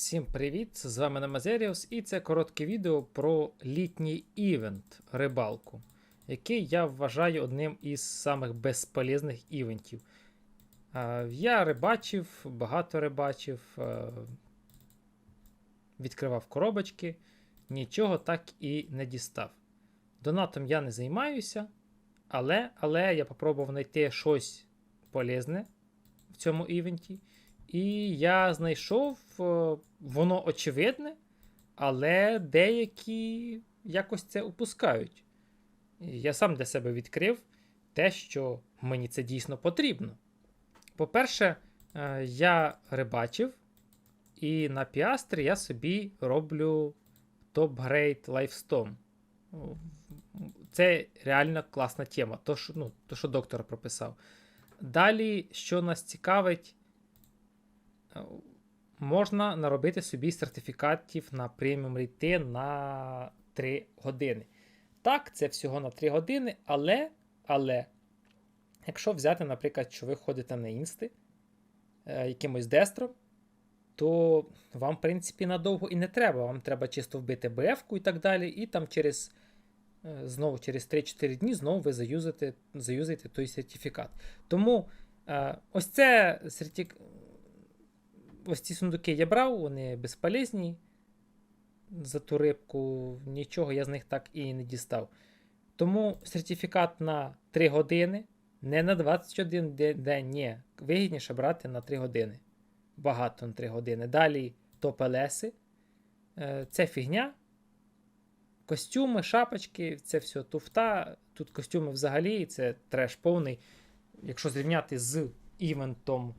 Всім привіт! З вами Намазеріус і це коротке відео про літній івент рибалку, який я вважаю одним із самих безполезних івентів. Е, Я рибачив, багато рибачив, е, відкривав коробочки, нічого так і не дістав. Донатом я не займаюся, але, але я попробував знайти щось полезне в цьому івенті. І я знайшов, е, воно очевидне, але деякі якось це упускають. Я сам для себе відкрив те, що мені це дійсно потрібно. По-перше, е, я рибачив, і на піастрі я собі роблю топ-грейд лайфстом. Це реально класна тема, то, що, ну, то, що доктор прописав. Далі, що нас цікавить, можна наробити собі сертифікатів на преміум рейти на 3 години. Так, це всього на 3 години, але, але, якщо взяти, наприклад, що ви ходите на інсти е, якимось дестром, то вам, в принципі, надовго і не треба. Вам треба чисто вбити БФ-ку і так далі, і там через. е, Знову через 3-4 дні знову ви заюзаєте, той сертифікат. Тому е, ось це сертик... ось ці сундуки я брав, вони безполезні за ту рибку, нічого я з них так і не дістав. Тому сертифікат на 3 години, не на 21 день, ні. Вигідніше брати на 3 години. Багато на 3 години. Далі топ Елеси. Е, Це фігня. Костюми, шапочки, це все туфта. Тут костюми взагалі, це треш повний. Якщо зрівняти з івентом,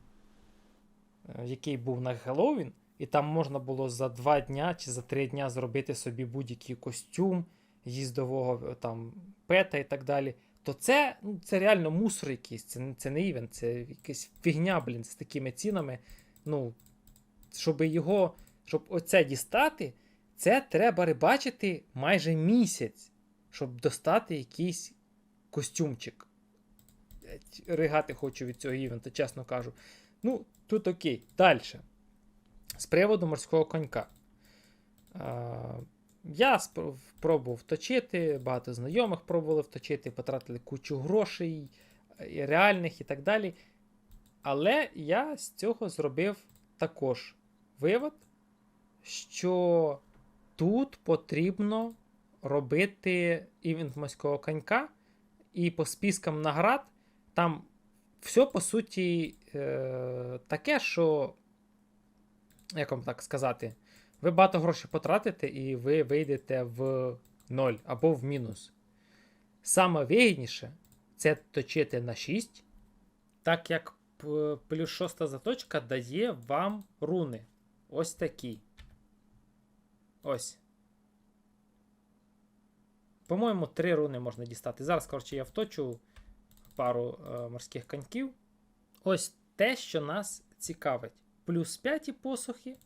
який був на Хеллоуін, і там можна було за 2 дня чи за 3 дня зробити собі будь-який костюм їздового е, там пета і так далі. То це, ну, це реально мусор якийсь, це, це не івент, це якась фігня, блін, з такими цінами. Ну, щоб його, щоб оце дістати, це треба рибачити майже місяць, щоб достати якийсь костюмчик. Ригати хочу від цього івента, чесно кажу. Ну, тут окей. Далі. З приводу морського конька. Я спро- пробував вточити, багато знайомих пробували вточити, потратили кучу грошей, і реальних і так далі. Але я з цього зробив також вивод, що тут потрібно робити івент морського конька, і по спискам наград там все по суті е, таке, що, як вам так сказати, ви багато грошей потратите і ви вийдете в ноль або в мінус. Саме вигідніше це точити на 6, так як плюс шоста заточка дає вам руни. Ось такі. Ось. По-моєму, три руни можна дістати. Зараз, коротше, я вточу пару е, морських коньків. Ось те, що нас цікавить. Плюс 5 посухи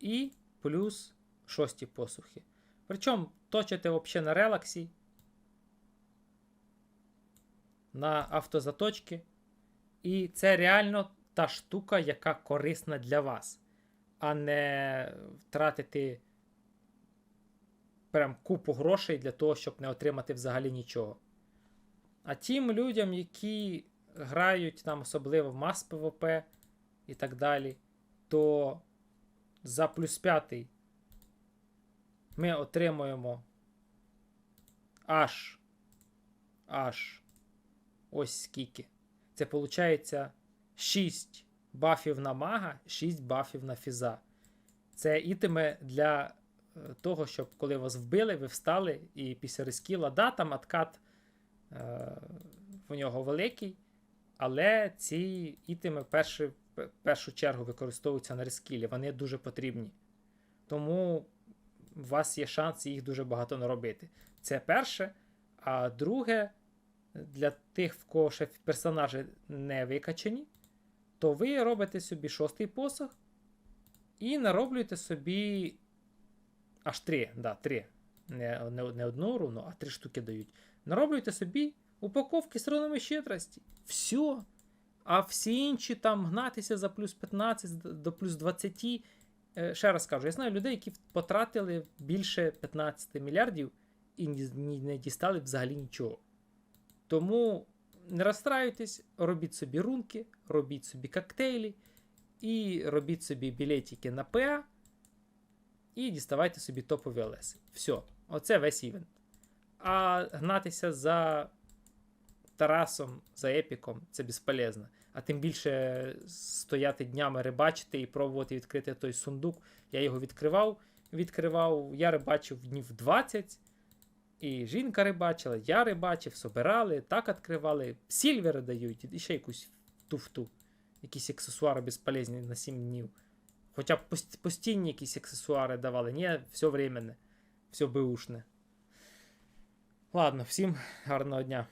і плюс 6 посухи. Причому точите взагалі на релаксі, на автозаточки. І це реально та штука, яка корисна для вас, а не втратити прям купу грошей для того, щоб не отримати взагалі нічого. А тим людям, які грають там особливо в мас ПВП і так далі, то за плюс 5 ми отримуємо аж аж ось скільки. Це виходить 6 бафів на мага, 6 бафів на фіза. Це ітеми для е, того, щоб коли вас вбили, ви встали і після рескіла, да, там откат в нього великий, але ці ітеми в першу, першу чергу використовуються на рескілі. Вони дуже потрібні. Тому у вас є шанс їх дуже багато наробити. Це перше. А друге, для тих, в кого ще персонажі не викачані, то ви робите собі шостий посох і нароблюєте собі аж три. Да, три. Не, не, не одну руну, а три штуки дають. Нароблюєте собі упаковки з рунами щедрості. Все. А всі інші там гнатися за плюс 15 до плюс 20 е, ще раз кажу, я знаю людей, які потратили більше 15 мільярдів і не дістали взагалі нічого. Тому не розстраюйтесь, робіть собі рунки, робіть собі коктейлі і робіть собі білетики на ПА і діставайте собі топові Олеси. Все, оце весь івент. А гнатися за Тарасом, за Епіком це безполезно. А тим більше стояти днями рибачити і пробувати відкрити той сундук. Я його відкривав, відкривав, я рибачив днів 20. І жінка рибачила, я рибачив, собирали, так відкривали, сільвери дають, і ще якусь туфту. Якісь аксесуари безполезні на 7 днів. Хоча б постійні якісь аксесуари давали. Ні, все временне, все беушне. Ладно, всім гарного дня.